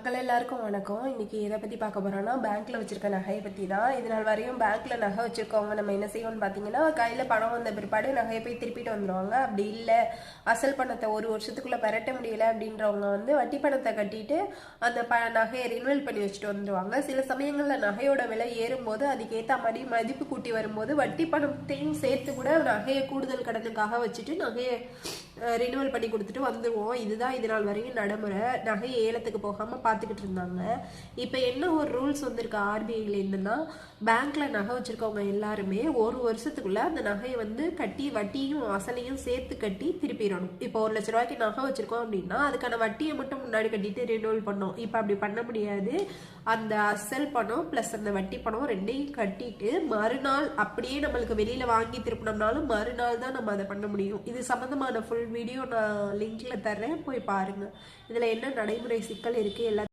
மக்கள் எல்லாருக்கும் வணக்கம். இன்னைக்கு எதை பத்தி பார்க்க போறோம்னா பேங்க்ல வச்சிருக்க நகையை பத்தி தான். இது நாள் வரையும் பேங்க்ல நகை வச்சிருக்கவங்க நம்ம என்ன செய்வோம்னு பாத்தீங்கன்னா கையில பணம் வந்த பிற்பாடு நகையை போய் திருப்பிட்டு வந்துருவாங்க. அப்படி இல்ல அசல் பணத்தை ஒரு வருஷத்துக்குள்ள பெரட்ட முடியல அப்படின்றவங்க வந்து வட்டி பணத்தை கட்டிட்டு அந்த ப நகையை ரினுவல் பண்ணி வச்சுட்டு வந்துருவாங்க. சில சமயங்கள்ல நகையோட விலை ஏறும்போது அதுக்கு மாதிரி மதிப்பு கூட்டி வரும்போது வட்டி பணத்தையும் சேர்த்து கூட நகையை கூடுதல் கடனுக்காக வச்சுட்டு நகையை ரினுவல் பண்ணி கொடுத்துட்டு வந்துருவோம். இதுதான் இது நாள் வரையும் நடைமுறை. நகை ஏலத்துக்கு போகாம பார்த்துக்கிட்டு இருந்தாங்க இப்போ என்ன ஒரு ரூல்ஸ் வந்திருக்கு ஆர்பிஐலேருந்துன்னா பேங்க்கில் பேங்க்ல நகை வச்சிருக்கவங்க எல்லாருமே ஒரு வருஷத்துக்குள்ள அந்த நகையை வந்து கட்டி வட்டியும் அசலையும் சேர்த்து கட்டி திருப்பிடணும் இப்போ ஒரு லட்ச ரூபாய்க்கு நகை வச்சிருக்கோம் அப்படின்னா அதுக்கான வட்டியை மட்டும் முன்னாடி கட்டிட்டு ரினுவல் பண்ணோம் இப்போ அப்படி பண்ண முடியாது. அந்த அசல் பணம் ப்ளஸ் அந்த வட்டி பணம் ரெண்டையும் கட்டிட்டு மறுநாள் அப்படியே நம்மளுக்கு வெளியில வாங்கி திருப்பினோம்னாலும் மறுநாள் தான் நம்ம அதை பண்ண முடியும். இது சம்மந்தமான ஃபுல் வீடியோ நான் லிங்க்ல தர்றேன். போய் பாருங்க. இதுல என்ன நடைமுறை சிக்கல் இருக்கு எல்லாம்